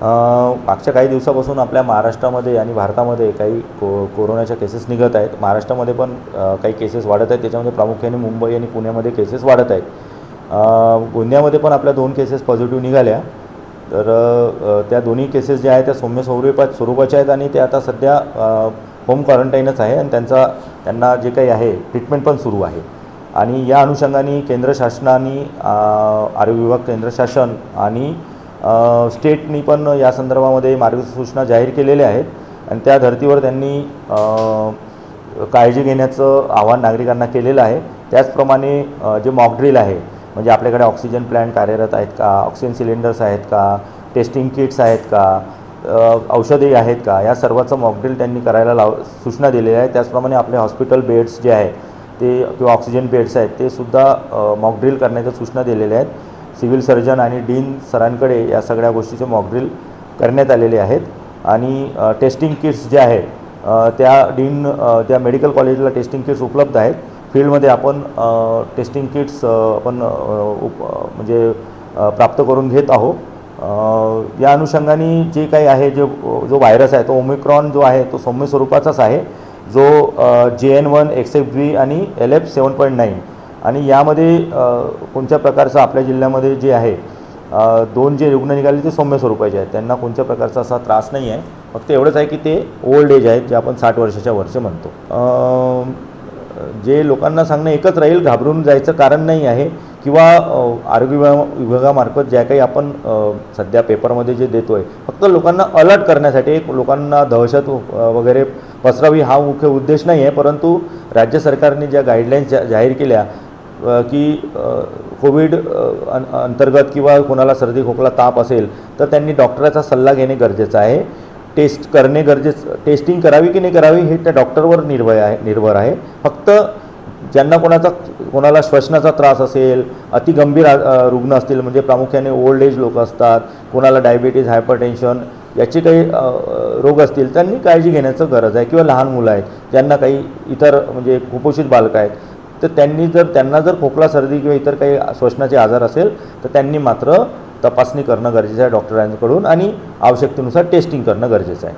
मागच्या काही दिवसापासून आपल्या महाराष्ट्रामध्ये आणि भारतामध्ये काही को कोरोनाच्या केसेस निघत आहेत. महाराष्ट्रामध्ये पण काही केसेस वाढत आहेत. त्याच्यामध्ये प्रामुख्याने मुंबई आणि पुण्यामध्ये केसेस वाढत आहेत. गोंदियामध्ये पण आपल्या दोन केसेस पॉझिटिव्ह निघाल्या. तर त्या दोन्ही केसेस ज्या आहेत त्या सौम्य स्वरूपा स्वरूपाच्या आहेत आणि ते आता सध्या होम क्वारंटाईनच आहे आणि त्यांचा त्यांना जे काही आहे ट्रीटमेंट पण सुरू आहे. आणि या अनुषंगाने केंद्र शासनाने आरोग्य विभाग केंद्र शासन आणि स्टेटनी पण या संदर्भामध्ये मार्गसूचना जाहीर केलेल्या आहेत. आणि त्या धर्तीवर त्यांनी काळजी घेण्याचं आवाहन नागरिकांना केलेलं आहे. त्याचप्रमाणे जे मॉकड्रिल आहे म्हणजे आपल्याकडे ऑक्सिजन प्लॅन्ट कार्यरत आहेत का? ऑक्सिजन सिलेंडर्स आहेत का? टेस्टिंग किट्स आहेत का? औषधे आहेत का? या सर्वाचं मॉकड्रिल त्यांनी करायला लाव सूचना दिलेल्या आहेत. त्याचप्रमाणे आपले हॉस्पिटल बेड्स जे आहे ते किंवा ऑक्सिजन बेड्स आहेत ते सुद्धा मॉकड्रिल करण्याच्या सूचना दिलेल्या आहेत. सिव्हिल सर्जन आणि डीन सरांकडे या सगळ्या गोष्टीचे मॉकड्रिल करण्यात आलेले आहेत. आणि टेस्टिंग किट्स जे आहेत त्या डीन त्या मेडिकल कॉलेजला टेस्टिंग किट्स उपलब्ध आहेत. फील्डमध्ये आपण टेस्टिंग किट्स आपण उप म्हणजे प्राप्त करून घेत आहोत. या अनुषंगाने जे काही आहे जे जो व्हायरस आहे तो ओमिक्रॉन जो आहे तो सौम्य स्वरूपाचाच आहे. जो J N one X F B आणि L F seven point nine आणि यामध्ये कोणत्या प्रकारचं आपल्या जिल्ह्यामध्ये जे आहे दोन जे रुग्ण निघाले ते सौम्य स्वरूपाचे आहेत. त्यांना कोणत्या प्रकारचा असा त्रास नाही आहे. फक्त एवढंच आहे की ते ओल्ड एज आहेत जे आपण साठ वर्षाच्या वरचे म्हणतो. जे लोकांना सांगणं एकच राहील घाबरून जायचं कारण नाही आहे किंवा आरोग्य विभागा विभागामार्फत ज्या काही आपण सध्या पेपरमध्ये जे देतो आहे फक्त लोकांना अलर्ट करण्यासाठी एक लोकांना दहशत वगैरे पसरावी हा मुख्य उद्देश नाही आहे. परंतु राज्य सरकारने ज्या गाईडलाईन्स जा जाहीर केल्या की कोविड अंतर्गत किंवा कोणाला सर्दी खोकला ताप असेल तर त्यांनी डॉक्टराचा सल्ला घेणे गरजेचं आहे. टेस्ट करणे गरजेचं टेस्टिंग करावी की नाही करावी हे त्या डॉक्टरवर निर्भय आहे निर्भर आहे. फक्त ज्यांना कोणाचा कोणाला श्वसनाचा त्रास असेल अतिगंभीर रुग्ण असतील म्हणजे प्रामुख्याने ओल्ड एज लोक असतात कोणाला डायबिटीज हायपरटेन्शन याचे काही रोग असतील त्यांनी काळजी घेण्याचं गरज आहे. किंवा लहान मुलं आहेत ज्यांना काही इतर म्हणजे कुपोषित बालकं आहेत तर त्यांनी जर त्यांना जर खोकला सर्दी किंवा इतर काही श्वसनाचे आजार असेल तर त्यांनी मात्र तपासणी करणं गरजेचं आहे डॉक्टरांकडून आणि आवश्यकतेनुसार टेस्टिंग करणं गरजेचं आहे.